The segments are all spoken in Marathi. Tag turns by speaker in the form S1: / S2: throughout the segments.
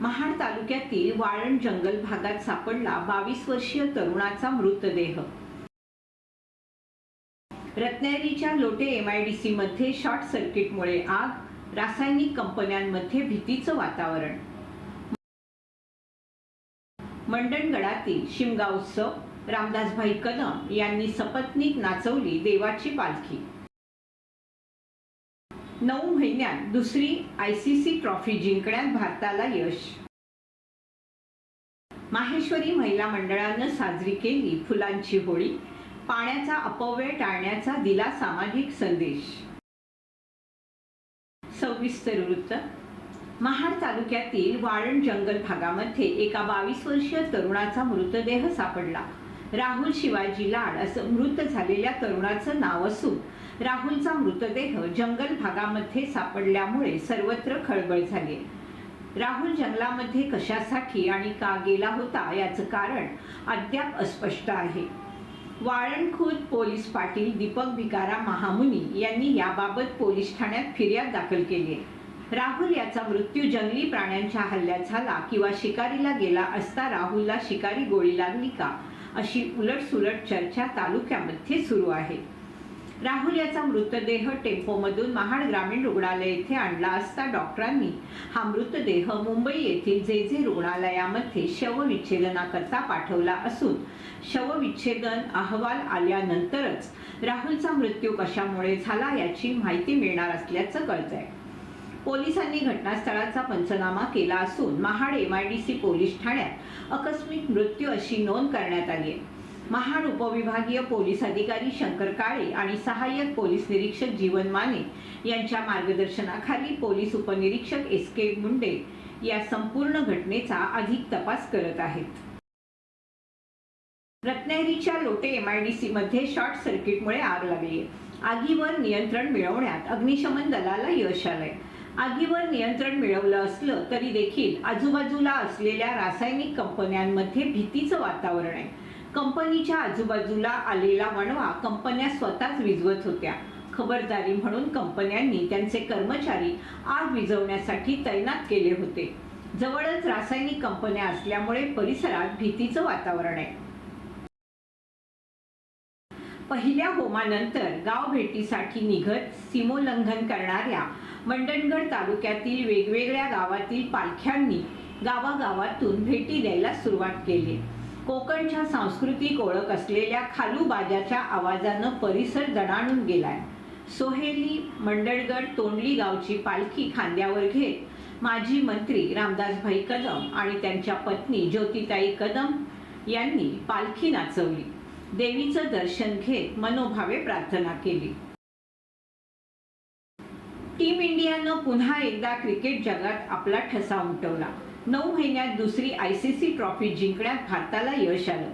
S1: महाड तालुक्यातील वाळण जंगल भागात सापडला बावीस वर्षीय तरुणाचा मृतदेह. रत्नागिरीच्या लोटे एमआयडीसी मध्ये शॉर्ट सर्किटमुळे आग रासायनिक कंपन्यांमध्ये भीतीचं वातावरण. मंडणगडातील शिमगा उत्सव रामदासभाई कदम यांनी सपत्नीक नाचवली देवाची पालखी. नऊ महिन्यात दुसरी आय सी सी ट्रॉफी जिंकण्यात भारताला यश. माहेश्वरी महिला मंडळानं साजरी केली फुलांची होळी. पाण्याचा अपव्यय टाळण्याचा दिला सामाजिक संदेश. सविस्तर वृत्त. महाड तालुक्यातील वाळण जंगल भागामध्ये एका बावीस वर्षीय तरुणाचा मृतदेह सापडला. राहुल शिवाजी लाड असं मृत झालेल्या तरुणाचं नाव असून राहुलचा मृतदेह जंगल भागामध्ये सापडल्यामुळे सर्वत्र खळबळ झाली. राहुल जंगलामध्ये कशासाठी आणि का गेला होता याचं कारण अद्याप अस्पष्ट आहे. वाळणखुर्द पोलीस पाटील दीपक भिकारा महामुनी यांनी याबाबत पोलीस ठाण्यात फिर्याद दाखल केली. आहे राहुल याचा मृत्यू जंगली प्राण्यांच्या हल्ल्यात झाला किंवा शिकारीला गेला असता राहुलला शिकारी गोळी लागली का? अशी उलटसुलट चर्चा तालुक्यामध्ये सुरू आहे. राहुल याचा मृतदेह टेम्पोमधून महाड ग्रामीण रुग्णालय येथे आणला असता डॉक्टरांनी. हा मृतदेह मुंबई येथील जे जे रुग्णालयामध्ये शवविच्छेदनाकरता पाठवला असून शवविच्छेदन अहवाल आल्यानंतरच राहुलचा मृत्यू कशामुळे झाला याची माहिती मिळणार असल्याचं कळतंय. पोलिसांनी घटनास्थळाचा पंचनामा केला असून महाड एमआयडीसी पोलीस ठाण्यात आकस्मिक मृत्यू अशी नोंद करण्यात आली आहे. महाड उपविभागीय पोलीस अधिकारी शंकर काळे आणि सहाय्यक पोलीस निरीक्षक जीवन माने यांच्या मार्गदर्शनाखाली पोलीस उपनिरीक्षक एस के मुंडे या संपूर्ण घटनेचा अधिक तपास करत आहेत. रत्नागिरीच्या लोटे एमआयडीसी मध्ये शॉर्ट सर्किटमुळे आग लागली. आगीवर नियंत्रण मिळवण्यात अग्निशमन दलाला यश आलंय. आगीवर नियंत्रण मिळवलं असलं तरी देखील आजूबाजूला असलेल्या रासायनिक कंपन्यांमध्ये भीतीचं वातावरण आहे. कंपनीच्या आजूबाजूला आलेला वणवा कंपन्या स्वतःच विजवत होत्या. खबरदारी म्हणून कंपन्यांनी त्यांचे कर्मचारी आग विझवण्यासाठी तैनात केले होते. जवळच रासायनिक कंपन्या असल्यामुळे परिसरात भीतीचं वातावरण आहे. पहिल्या होमानंतर गाव भेटीसाठी निघत सीमोल्लंघन करणाऱ्या मंडणगड तालुक्यातील वेगवेगळ्या गावातील पालख्यांनी गावागावातून भेटी द्यायला सुरुवात केली. कोकणच्या सांस्कृतिक ओळख असलेल्या खालू बाजाच्या आवाजानं परिसर दणाणून गेलाय. सोहेली मंडळगड तोंडली गावची पालखी खांद्यावर घेत माजी मंत्री रामदासभाई कदम आणि त्यांच्या पत्नी ज्योतिताई कदम यांनी पालखी नाचवली. देवीचं दर्शन घेत मनोभावे प्रार्थना केली. टीम इंडियानं पुन्हा एकदा क्रिकेट जगात आपला ठसा उमटवला. नऊ महिन्यात दुसरी आय सी सी ट्रॉफी जिंकण्यात भारताला यश आलं.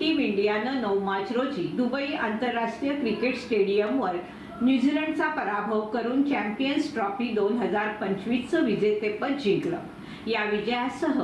S1: टीम इंडियानं नऊ मार्च रोजी दुबई आंतरराष्ट्रीय क्रिकेट स्टेडियमवर न्यूझीलंडचा पराभव करून चॅम्पियन्स ट्रॉफी दोन हजार पंचवीसचं विजेतेपद जिंकलं. या विजयासह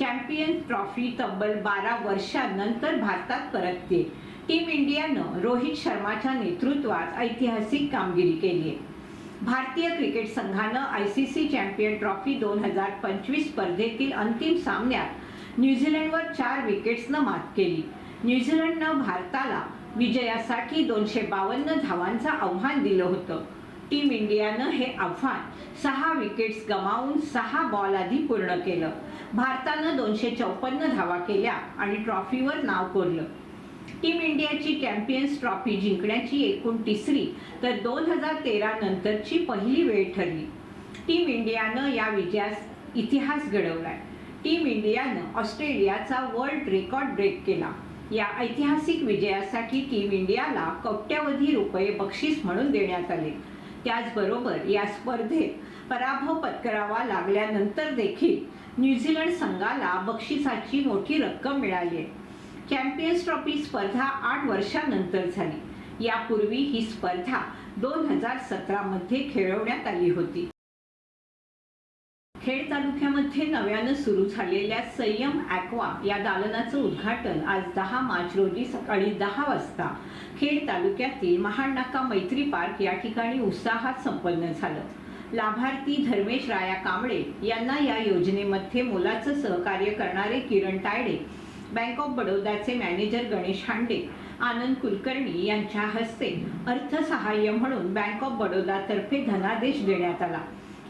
S1: चॅम्पियन्स ट्रॉफी तब्बल बारा वर्षांनंतर भारतात परतते टीम इंडियानं रोहित शर्माच्या नेतृत्वात ऐतिहासिक कामगिरी केली आहे. भारतीय क्रिकेट संघानं I C C champion trophy दोन हजार पंचवीस स्पर्धेतील अंतिम सामन्यात न्यूझीलंडवर चार विकेट्सनं मात केली. न्यूझीलंडनं भारताला विजयासाठी दोनशे बावन्न धावांचं आव्हान दिलं होतं. टीम इंडियानं हे आव्हान सहा विकेट्स गमावून सहा बॉल आधी पूर्ण केलं. भारतानं दोनशे चौपन्न धावा केल्या आणि ट्रॉफीवर नाव कोरलं. टीम इंडियाची चॅम्पियन्स ट्रॉफी जिंकण्याची एकूण तिसरी तर दोन हजार तेरा नंतरची पहिली वेळ ठरली. टीम इंडियानं या विजयास इतिहास घडवलाय. टीम इंडियानं ऑस्ट्रेलियाचा वर्ल्ड रेकॉर्ड ब्रेक केला. या ऐतिहासिक विजयासाठी टीम इंडियाला कोट्यवधी रुपये बक्षीस म्हणून देण्यात आले. त्याचबरोबर या स्पर्धेत पराभव पत्करावा लागल्यानंतर देखील न्यूझीलंड संघाला बक्षिसाची मोठी रक्कम मिळाली आहे. चॅम्पियन्स ट्रॉफी स्पर्धा आठ वर्षानंतर झाली. यापूर्वी ही स्पर्धा दोन हजार सतरा मध्ये खेळवण्यात आली होती. खेड तालुक्यामध्ये नव्यानं सुरू झालेल्या संयम ॲक्वा या दालनाचं उद्घाटन आज दहा मार्च रोजी सकाळी दहा वाजता खेड तालुक्यातील महाडनाका मैत्री पार्क या ठिकाणी उत्साहात संपन्न झालं. लाभार्थी धर्मेश राया कांबळे यांना या योजनेमध्ये मोलाचं सहकार्य करणारे किरण तायडे बँक ऑफ बडोदाचे मॅनेजर गणेश हांडे आनंद कुलकर्णी यांच्या हस्ते अर्थसहाय्य म्हणून बँक ऑफ बडोदातर्फे धनादेश देण्यात आला.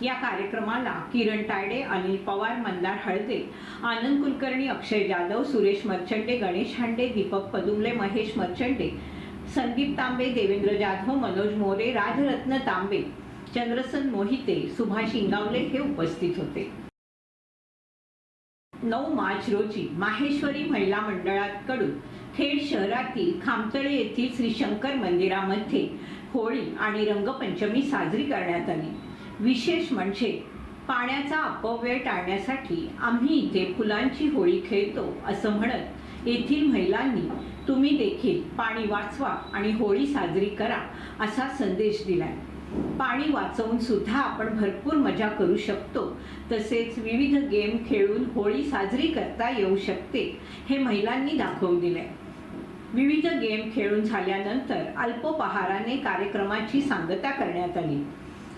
S1: या कार्यक्रमाला किरण तायडे अनिल पवार मंदार हळदे आनंद कुलकर्णी अक्षय जाधव सुरेश मर्चंडे गणेश हांडे दीपक पदुमले महेश मर्चंडे संदीप तांबे देवेंद्र जाधव मनोज मोरे राजरत्न तांबे चंद्रसन मोहिते सुभाष इंगावले हे उपस्थित होते. नऊ मार्च रोजी माहेश्वरी महिला मंडळाकडून खेड शहरातील खामतळे येथील श्री शंकर मंदिरामध्ये होळी आणि रंगपंचमी साजरी करण्यात आली. विशेष म्हणजे पाण्याचा अपव्यय टाळण्यासाठी आम्ही इथे फुलांची होळी खेळतो असं म्हणत येथील महिलांनी तुम्ही देखील पाणी वाचवा आणि होळी साजरी करा असा संदेश दिलाय. पाणी वाचवून सुद्धा आपण भरपूर मजा करू शकतो. तसेच विविध गेम खेळून होळी साजरी करता येऊ शकते हे महिलांनी दाखवून दिले विविध गेम खेळून झाल्यानंतर अल्पोपहाराने कार्यक्रमाची सांगता करण्यात आली.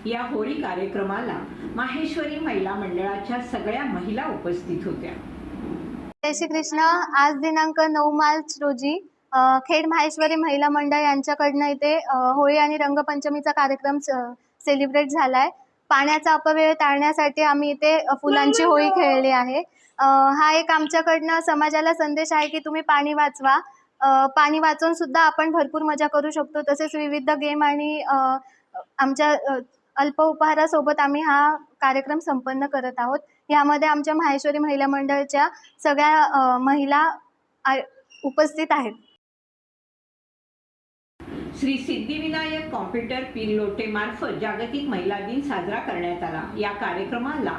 S1: या होळी कार्यक्रमाला माहेश्वरी महिला मंडळाच्या सगळ्या महिला उपस्थित होत्या.
S2: जय श्री कृष्ण आज दिनांक नऊ मार्च रोजी खेड माहेश्वरी महिला मंडळ यांच्याकडनं इथे होळी आणि रंगपंचमीचा कार्यक्रम सेलिब्रेट झाला आहे पाण्याचा अपव्यय टाळण्यासाठी आम्ही इथे फुलांची होळी खेळली आहे. हा एक आमच्याकडनं समाजाला संदेश आहे की तुम्ही पाणी वाचवा. पाणी वाचवून सुद्धा आपण भरपूर मजा करू शकतो. तसेच विविध गेम आणि आमच्या अल्प उपहारासोबत आम्ही हा कार्यक्रम संपन्न करत आहोत. यामध्ये आमच्या माहेश्वरी महिला मंडळच्या सगळ्या महिला उपस्थित आहेत.
S1: श्री सिद्धिविनायक कॉम्प्युटर पिरलोटेमार्फत जागतिक महिला दिन साजरा करण्यात आला. या कार्यक्रमाला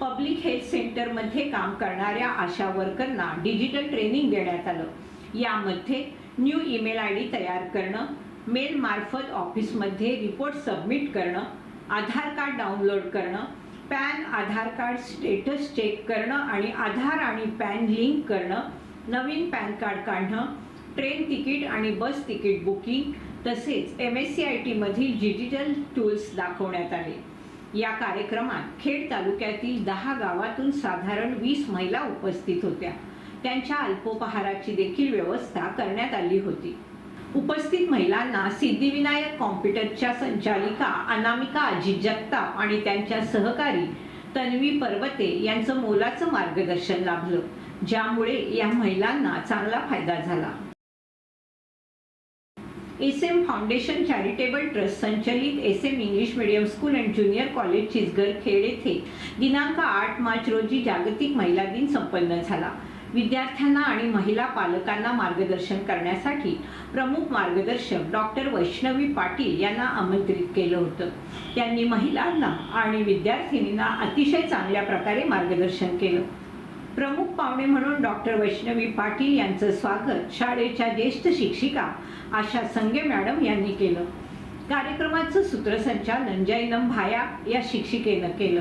S1: पब्लिक हेल्थ सेंटरमध्ये काम करणाऱ्या आशा वर्करना डिजिटल ट्रेनिंग देण्यात आलं. यामध्ये न्यू ईमेल आय डी तयार करणं मेलमार्फत ऑफिसमध्ये रिपोर्ट सबमिट करणं आधार कार्ड डाउनलोड करणं PAN Aadhaar card status check करणं आणि आधार आणि पॅन लिंक करणं नवीन पॅन कार्ड काढणं ट्रेन तिकीट आणि बस तिकीट बुकिंग तसेच एम एस सी आय टीमधील डिजिटल टूल्स दाखवण्यात आले. या कार्यक्रमात खेड तालुक्यातील दहा गावातून साधारण वीस महिला उपस्थित होत्या. त्यांच्या अल्पोपहाराची देखील व्यवस्था करण्यात आली होती. उपस्थित महिलांना सिद्धिविनायक कॉम्प्युटरच्या संचालिका अनामिका अजित जगताप आणि त्यांच्या सहकारी तन्वी पर्वते यांचं मोलाचं मार्गदर्शन लाभलं ज्यामुळे या महिलांना चांगला फायदा झाला. S M foundation charitable trust संचलित S M English medium school and junior college चिचगर Khed येथे दिनांक आठ मार्च रोजी जागतिक महिला दिन संपन्न झाला. विद्यार्थ्यांना आणि महिला पालकांना मार्गदर्शन करण्यासाठी प्रमुख मार्गदर्शक डॉक्टर वैष्णवी पाटील यांना आमंत्रित केलं होतं. त्यांनी महिलांना आणि विद्यार्थिनींना अतिशय चांगल्या प्रकारे मार्गदर्शन केलं. प्रमुख पाहुणे म्हणून डॉक्टर वैष्णवी पाटील यांचं स्वागत शाळेच्या ज्येष्ठ शिक्षिका आशा संगे मॅडम यांनी केलं. कार्यक्रमाचं सूत्रसंचालन जैनम भाया या शिक्षिकेनं केलं.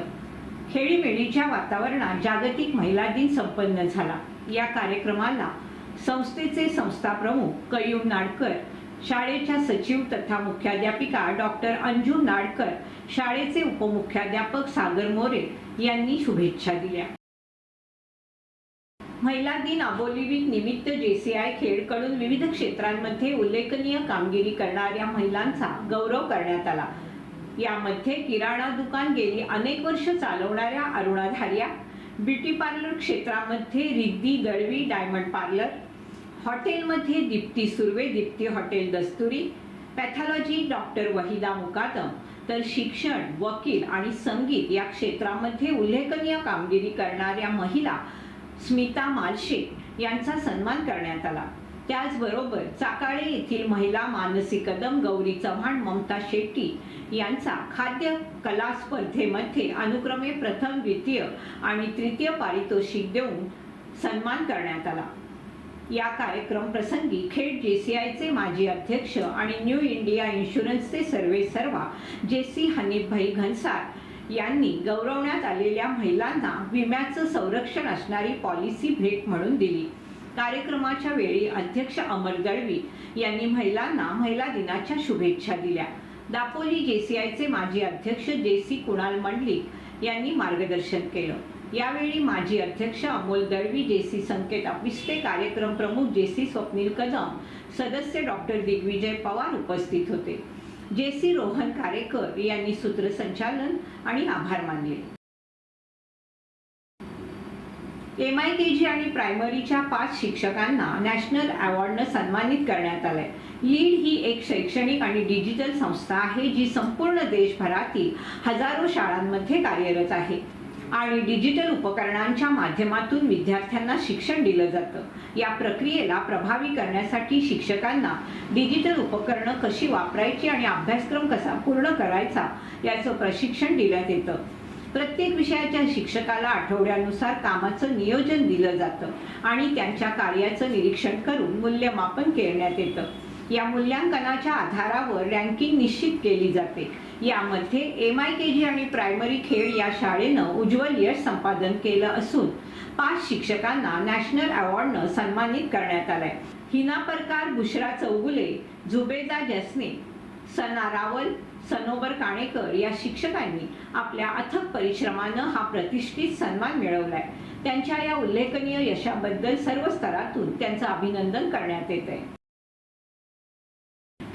S1: खेळीमेळीच्या वातावरणात जागतिक महिला दिन संपन्न झाला. या कार्यक्रमाला संस्थेचे संस्थाप्रमुख कयूम नाडकर शाळेच्या सचिव तथा मुख्याध्यापिका डॉक्टर अंजू नाडकर शाळेचे उपमुख्याध्यापक सागर मोरे यांनी शुभेच्छा दिल्या. महिला दिन अबोलिवीक निमित्त जेसीआय खेडकडून विविध क्षेत्रांमध्ये उल्लेखनीय कामगिरी करणाऱ्या महिलांचा गौरव करण्यात आला. यामध्ये किराणा दुकान गेली अनेक वर्ष चालवणाऱ्या अरुणा धारिया ब्युटी पार्लर क्षेत्रामध्ये रिद्धी दळवी डायमंड पार्लर हॉटेलमध्ये Deepti Surve Deepti hotel Dasturi pathology doctor Waheeda Mukadam तर शिक्षण वकील आणि संगीत या क्षेत्रामध्ये उल्लेखनीय कामगिरी करणाऱ्या महिला स्मिता मालशे यांचा सन्मान करण्यात आला. त्याचबरोबर चाकाळे येथील महिला मानसी कदम गौरी चव्हाण ममता शेट्टी यांचा खाद्य कला स्पर्धेमध्ये अनुक्रमे प्रथम द्वितीय आणि तृतीय पारितोषिक देऊन सन्मान करण्यात आला. या कार्यक्रम प्रसंगी खेड आयचे माजी अध्यक्ष आणि न्यू इंडिया इन्शुरन्सचे सर्वे सर्वा जेसी हनीफभाई घनसार यांनी गौरवण्यात आलेल्या महिलांना विम्याचं संरक्षण असणारी पॉलिसी भेट म्हणून दिली. कार्यक्रमाच्या वेळी अध्यक्ष अमर दळवी यांनी महिलांना महिला दिनाच्या शुभेच्छा दिल्या. दापोली जेसीआयचे माजी अध्यक्ष जे सी कुणाल मंडलिक यांनी मार्गदर्शन केलं. यावेळी माजी अध्यक्ष अमोल दळवी जे सी संकेत अपिस्ते कार्यक्रम प्रमुख जे सी स्वप्नील कदम सदस्य डॉक्टर दिग्विजय पवार उपस्थित होते. जे सी रोहन कारेकर यांनी सूत्रसंचालन आणि आभार मानले. एम आय के जी आणि प्रायमरीच्या पाच शिक्षकांना नॅशनल अवॉर्डनं सन्मानित करण्यात आलंय. लीड ही एक शैक्षणिक आणि डिजिटल संस्था आहे जी संपूर्ण देशभरातील हजारो शाळांमध्ये कार्यरत आहे. आणि डिजिटल उपकरणांच्या माध्यमातून विद्यार्थ्यांना शिक्षण दिलं जातं. या प्रक्रियेला प्रभावी करण्यासाठी शिक्षकांना डिजिटल उपकरणं कशी वापरायची आणि अभ्यासक्रम कसा पूर्ण करायचा याचं प्रशिक्षण दिल्यात येतं प्रत्येक विषयाच्या शिक्षकाला आठवड्यानुसार कामाचं नियोजन दिलं जातं आणि त्यांच्या कार्याचं निरीक्षण करून मूल्यमापन करण्यात येतं. या मूल्यांकनाच्या आधारावर रँकिंग निश्चित केली जाते. यामध्ये एम आय के जी आणि प्रायमरी खेळ या शाळेनं उज्ज्वल यश संपादन केलं असून पाच शिक्षकांना नॅशनल अवॉर्डनं सन्मानित करण्यात आलंय. हिना परकार बुशरा चौगुले जुबेदा जसने सना रावल सनोबर काणेकर या शिक्षकांनी आपल्या अथक परिश्रमानं हा प्रतिष्ठित सन्मान मिळवलाय. त्यांच्या या उल्लेखनीय यशाबद्दल सर्व स्तरातून त्यांचं अभिनंदन करण्यात येत आहे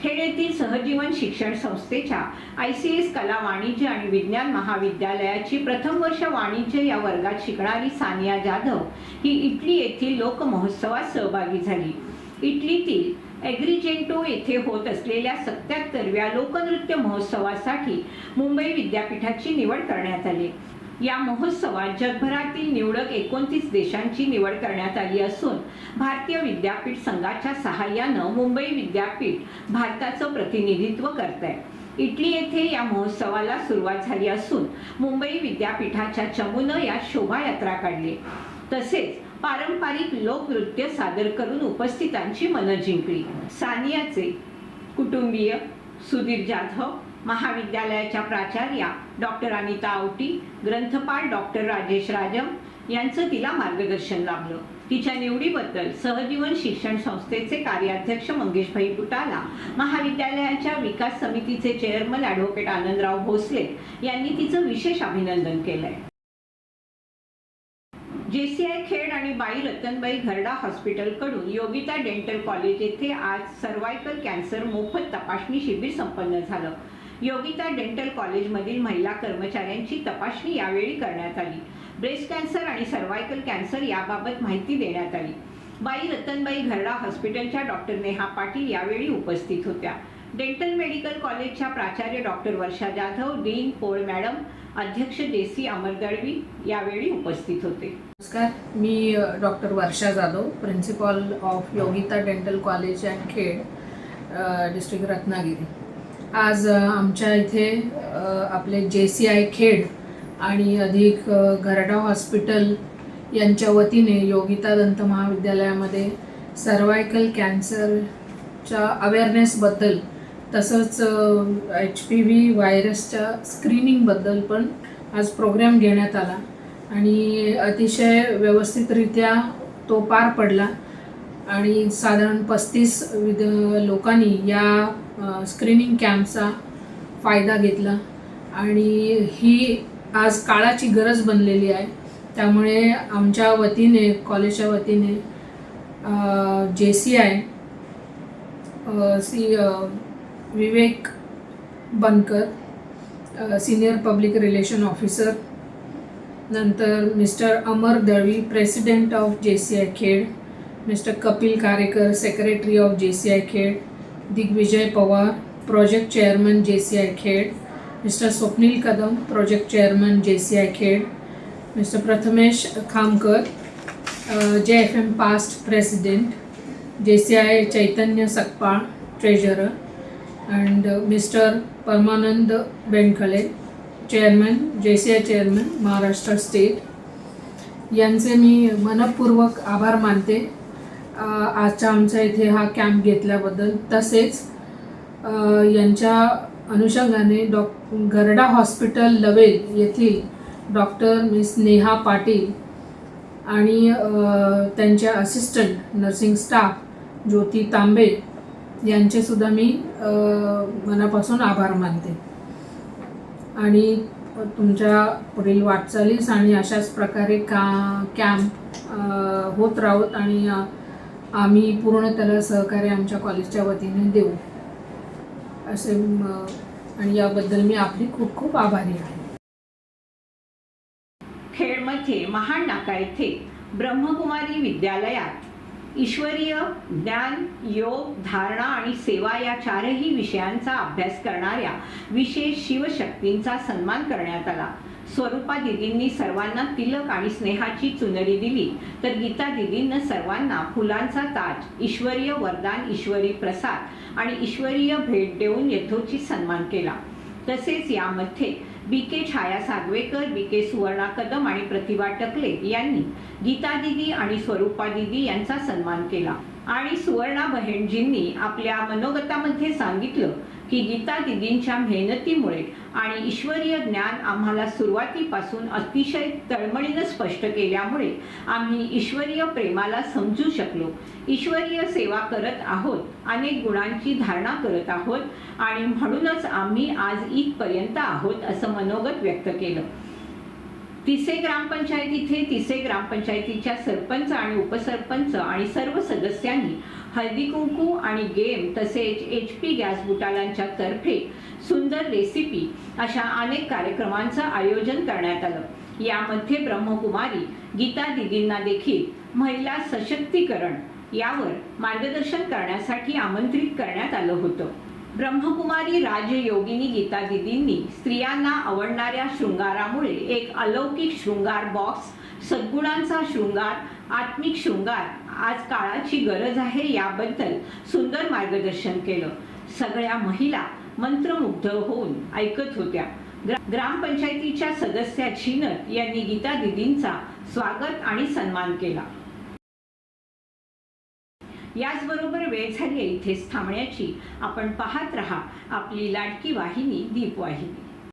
S1: खेड येथील सहजीवन शिक्षण संस्थेच्या आय सी एस कला वाणिज्य आणि विज्ञान महाविद्यालयाची प्रथम वर्ष वाणिज्य या वर्गात शिकणारी सानिया जाधव ही इटली येथील लोकमहोत्सवात सहभागी झाली. इटलीतील ॲग्रिजेंटो येथे होत असलेल्या सत्याहत्तरव्या लोकनृत्य महोत्सवासाठी मुंबई विद्यापीठाची निवड करण्यात आली. या महोत्सवात जगभरातील निवडक एकोणतीस देशांची निवड करण्यात आली असून भारतीय विद्यापीठ संघाच्या सहाय्यानं मुंबई विद्यापीठ भारताचं प्रतिनिधित्व करत आहे इटली येथे या महोत्सवाला सुरुवात झाली असून मुंबई विद्यापीठाच्या चमूनं या शोभायात्रा काढली. तसेच पारंपरिक लोकनृत्य सादर करून उपस्थितांची मनं जिंकली. सानियाचे कुटुंबीय सुधीर जाधव महाविद्यालयाच्या प्राचार्या डॉक्टर अनिता आवटी ग्रंथपाल डॉक्टर राजेश राजम यांचं तिला मार्गदर्शन लाभलं. तिच्या निवडीबद्दल सहजीवन शिक्षण संस्थेचे कार्याध्यक्ष मंगेशभाई बुटाला महाविद्यालयाच्या विकास समितीचे चेअरमन ॲडव्होकेट आनंदराव भोसले यांनी तिचं विशेष अभिनंदन केलंय. जेसीआय खेड आणि बाई रतनबाई घरडा हॉस्पिटलकडून योगिता डेंटल कॉलेज येथे आज सर्वायकल कॅन्सर मोफत तपासणी शिबिर संपन्न झालं. योगिता डेंटल कॉलेजमधील महिला कर्मचाऱ्यांची तपासणी यावेळी करण्यात आली. ब्रेस्ट कॅन्सर आणि सर्वायकल कॅन्सर याबाबत माहिती देण्यात आली. बाई रतनबाई घरडा हॉस्पिटलच्या डॉक्टर नेहा पाटील यावेळी उपस्थित होत्या. डेंटल मेडिकल कॉलेजच्या प्राचार्य doctor Varsha Jadhav dean Pol madam अध्यक्ष देसी अमर दळवी यावेळी उपस्थित होते.
S3: नमस्कार मी doctor Varsha Jadhav principal of Yogita dental college and Khed district Ratnagiri. आज आमच्या इथे आपले जे सी आय खेड आणि अधिक अ, घरडा हॉस्पिटल यांच्या वतीने योगिता दंत महाविद्यालयामध्ये सर्वायकल कॅन्सरच्या अवेअरनेसबद्दल तसंच एच पी व्ही व्हायरसच्या स्क्रीनिंगबद्दल पण आज प्रोग्राम घेण्यात आला आणि अतिशय व्यवस्थितरित्या तो पार पडला. आणि साधारण पस्तीस विद लोकांनी या स्क्रीनिंग कॅम्पचा फायदा घेतला. आणि ही आज काळाची गरज बनलेली आहे. त्यामुळे आमच्या वतीने कॉलेजच्या वतीने J C I C Vivek Bankar senior public relation officer नंतर mister Amar Dalvi president of J C I Khed mister Kapil Karekar secretary of J C I Khed Digvijay Pawar project chairman J C I Khed mister Swapnil Kadam project chairman J C I Khed mister Prathamesh Khamkar J F M past president J C I Chaitanya Sakpal treasurer and mister Paramanand Benkhale chairman J C I chairman Maharashtra state यांचे मी मनपूर्वक आभार मानते. आजच्या आमच्या इथे हा कॅम्प घेतल्याबद्दल तसेच यांच्या अनुषंगाने डॉक गरडा हॉस्पिटल लवेल येथील डॉक्टर मिस नेहा पाटील आणि त्यांच्या assistant nursing staff Jyoti Tambe यांचेसुद्धा मी मनापासून आभार मानते. आणि तुमच्या पुढील वाटचालीस आणि अशाच प्रकारे का कॅम्प होत राहोत आणि आम्ही पूर्ण त्याला सहकार्य आमच्या कॉलेजच्या वतीने देऊ. असे आणि याबद्दल मी आपली खूप खूप आभारी आहे.
S1: खेडमध्ये महान नाका येथे ब्रह्मकुमारी विद्यालयात ईश्वरीय ज्ञान योग धारणा आणि सेवा या चारही विषयांचा अभ्यास करणाऱ्या विशेष शिवशक्तींचा सन्मान करण्यात आला. स्वरूपा दिदींनी सर्वांना तिलक आणि स्नेहाची चुनरी दिली. तर गीता दिदींना सर्वांना फुलांचा ताज ईश्वरीय वरदान ईश्वरी प्रसाद आणि ईश्वरीय भेट देऊन यथोचित सन्मान केला. तसेच यामध्ये बी के छाया सागवेकर बी के सुवर्णा कदम आणि प्रतिभा टकले यांनी गीता दिदी आणि स्वरूपा दिदी यांचा सन्मान केला. आणि सुवर्णा बहेणजींनी आपल्या मनोगतामध्ये सांगितलं की गीता दिदींच्या मेहनतीमुळे आणि ईश्वरीय ज्ञान आम्हाला सुरुवातीपासून अतिशय तळमळीनं स्पष्ट केल्यामुळे आम्ही ईश्वरीय प्रेमाला समजू शकलो. ईश्वरीय सेवा करत आहोत अनेक गुणांची धारणा करत आहोत आणि म्हणूनच आम्ही आज इथपर्यंत आहोत असं मनोगत व्यक्त केलं. तिसे ग्रामपंचायतीचे तिसे ग्रामपंचायतीच्या सरपंच आणि उपसरपंच आणि सर्व सदस्यांनी हळदी कुंकू आणि गेम तसेच एच पी गॅस बुटालांच्या तर्फे सुंदर रेसिपी अशा अनेक कार्यक्रमांचं आयोजन करण्यात आलं. यामध्ये ब्रह्मकुमारी गीता दिदींना देखील महिला सशक्तीकरण यावर मार्गदर्शन करण्यासाठी आमंत्रित करण्यात आलं होतं. ब्रह्मकुमारी राजयोगिनी गीता दिदींनी स्त्रियांना आवडणाऱ्या शृंगारामुळे एक अलौकिक शृंगार बॉक्स सद्गुणांचा शृंगार आत्मिक शृंगार. आज काळाची गरज आहे याबद्दल सुंदर मार्गदर्शन केलं. सगळ्या महिला मंत्रमुग्ध होऊन ऐकत होत्या. ग्रामपंचायतीच्या सदस्या झिनत यांनी गीता दिदींचा स्वागत आणि सन्मान केला. याचबरोबर वेळ झाली इथेच थांबण्याची. आपण पाहत रहा आपली लाडकी वाहिनी दीपवाहिनी.